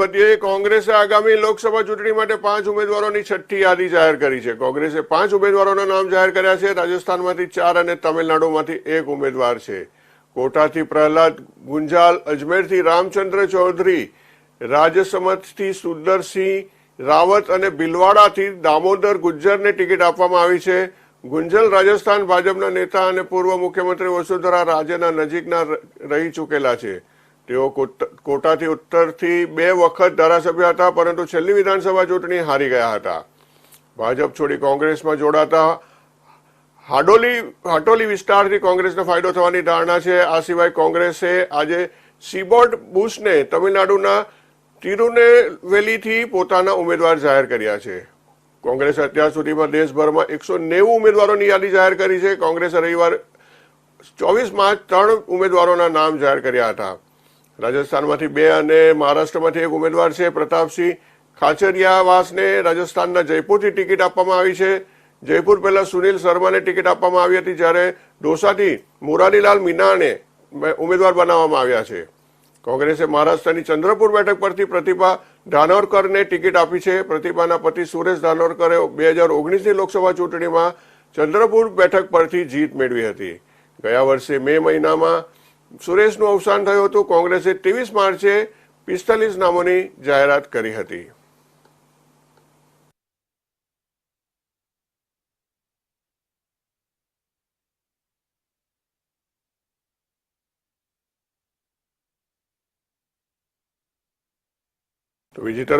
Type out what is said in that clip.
વધીએ કોંગ્રેસે આગામી લોકસભા ચૂંટણી માટે પાંચ ઉમેદવારોની છઠ્ઠી યાદી જાહેર કરી છે. કોંગ્રેસે પાંચ ઉમેદવારોના નામ જાહેર કર્યા છે. રાજસ્થાનમાંથી ચાર અને તમિલનાડુમાંથી એક ઉમેદવાર છે. કોટાથી પ્રહલાદ ગુંજાલ, અજમેરથી રામચંદ્ર ચૌધરી રાજસમતથી સુંદરસિંહ રાવત અને ભીલવાડાથી દામોદર ગુજ્જરને ટિકિટ આપવામાં આવી છે. ગુંજલ રાજસ્થાન ભાજપના નેતા અને પૂર્વ મુખ્યમંત્રી વસુંધરા રાજેના નજીકના રહી ચૂકેલા છે. તેઓ કોટ- કોટાથી ઉત્તરથી બે વખત ધારાસભ્ય હતા, પરંતુ છેલ્લી વિધાનસભા ચૂંટણી હારી ગયા હતા. ભાજપ છોડી કોંગ્રેસમાં જોડાતા હાડોલી, હાટોલી વિસ્તારથી કોંગ્રેસને ફાયદો થવાની ધારણા છે. આ સિવાય કોંગ્રેસે આજે સીબોર્ડ બુશને તમિલનાડુના તિરુનેવેલીથી પોતાના ઉમેદવાર જાહેર કર્યા છે. કોંગ્રેસે અત્યાર સુધીમાં દેશભરમાં એકસો નેવું ઉમેદવારોની યાદી જાહેર કરી છે. કોંગ્રેસે રવિવાર ચોવીસ માર્ચ ત્રણ ઉમેદવારોના નામ જાહેર કર્યા હતા. રાજસ્થાનમાંથી બે અને મહારાષ્ટ્રમાંથી એક ઉમેદવાર છે, પ્રતાપસિંહ ખાચરિયાવાસને રાજસ્થાનના જયપુરથી ટિકિટ આપવામાં આવી છે. જયપુર પહેલા સુનિલ શર્માને ટિકિટ આપવામાં આવી હતી, જ્યારે ડોસાથી મુરારીલાલ મીનાને ઉમેદવાર બનાવવામાં આવ્યા છે. કોંગ્રેસે મહારાષ્ટ્રની ચંદ્રપુર બેઠક પરથી પ્રતિભા ધાનોરકરને ટિકિટ આપી છે. પ્રતિભાના પતિ સુરેશ ધાનોરકરે બે હજાર ઓગણીસની લોકસભા ચૂંટણીમાં ચંદ્રપુર બેઠક પરથી જીત મેળવી હતી. ગયા વર્ષે મે મહિનામાં સુરેશનું અવસાન થયું હતું. કોંગ્રેસે ત્રેવીસ માર્ચે પિસ્તાલીસ નામોની જાહેરાત કરી હતી. તો બીજી તરફ